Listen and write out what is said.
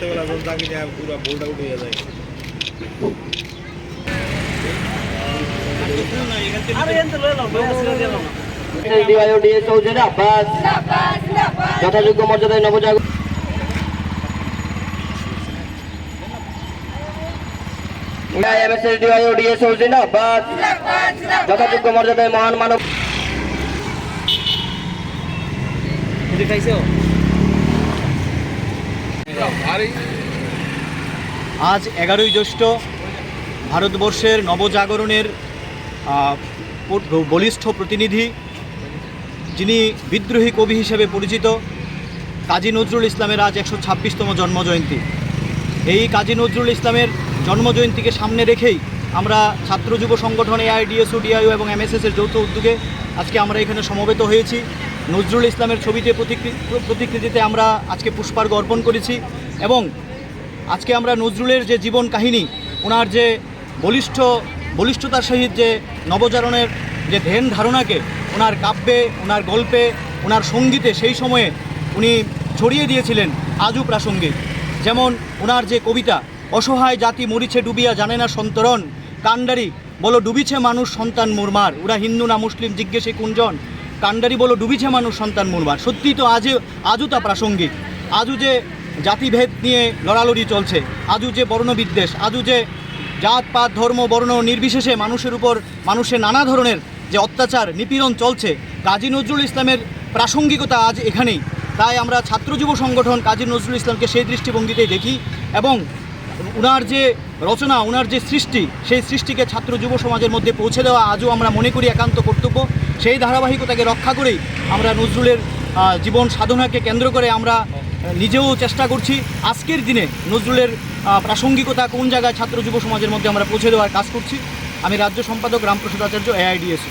রাত্রেবেলা যখন থাকি যায় পুরো বোলটা উঠে যায়। যথাযোগ্য মর্যাদায় নবজাগরণ। যথাযোগ্য মর্যাদায় মহান মানব আজ এগারোই জ্যৈষ্ঠ ভারতবর্ষের নবজাগরণের বলিষ্ঠ প্রতিনিধি যিনি বিদ্রোহী কবি হিসেবে পরিচিত, কাজী নজরুল ইসলামের আজ একশো ছাব্বিশতম জন্মজয়ন্তী। এই কাজী নজরুল ইসলামের জন্মজয়ন্তীকে সামনে রেখেই আমরা ছাত্র যুব সংগঠন এআইডিএসও ডিআইও এবং এমএসএস এর যৌথ উদ্যোগে আজকে আমরা এখানে সমবেত হয়েছি। নজরুল ইসলামের ছবিতে প্রতিকৃ- প্রতিকৃতিতে আমরা আজকে পুষ্পার্ঘ অর্পণ করেছি এবং আজকে আমরা নজরুলের যে জীবন কাহিনী, ওনার যে বলিষ্ঠ, বলিষ্ঠতার সহিত যে নবজারণের যে ধ্যান ধারণাকে, ওনার কাব্যে, ওনার গল্পে, ওনার সঙ্গীতে সেই সময়ে উনি ছড়িয়ে দিয়েছিলেন আজও প্রাসঙ্গিক। যেমন ওনার যে কবিতা, অসহায় জাতি মরিছে ডুবিয়া জানে না সন্তরণ কান্ডারি বলো ডুবিছে মানুষ সন্তান মুরমার। ওরা হিন্দু না মুসলিম, জিজ্ঞেসে কুঞ্জন। কান্ডারি বলো ডুবিছে মানুষ সন্তান মুরমার সত্যি তো আজও আজও তা প্রাসঙ্গিক। আজও যে জাতিভেদ নিয়ে লড়ালড়ি চলছে, আজও যে বর্ণবিদ্বেষ, আজও যে জাত, পাত, ধর্ম, বর্ণ নির্বিশেষে মানুষের উপর মানুষের নানা ধরনের যে অত্যাচার, নিপীড়ন চলছে, কাজী নজরুল ইসলামের প্রাসঙ্গিকতা আজ এখানেই। তাই আমরা ছাত্র যুব সংগঠন কাজী নজরুল ইসলামকে সেই দৃষ্টিভঙ্গিতেই দেখি এবং উনার যে রচনা, উনার যে সৃষ্টি, সেই সৃষ্টিকে ছাত্র যুব সমাজের মধ্যে পৌঁছে দেওয়া আজও আমরা মনে করি একান্ত কর্তব্য। সেই ধারাবাহিকতাকে রক্ষা করেই আমরা নজরুলের জীবন সাধনাকে কেন্দ্র করে আমরা নিজেও চেষ্টা করছি আজকের দিনে নজরুলের প্রাসঙ্গিকতা কোন জায়গায় ছাত্র যুব সমাজের মধ্যে আমরা পৌঁছে দেওয়ার কাজ করছি। আমি রাজ্য সম্পাদক রামপ্রসাদ আচার্য এআইডিএস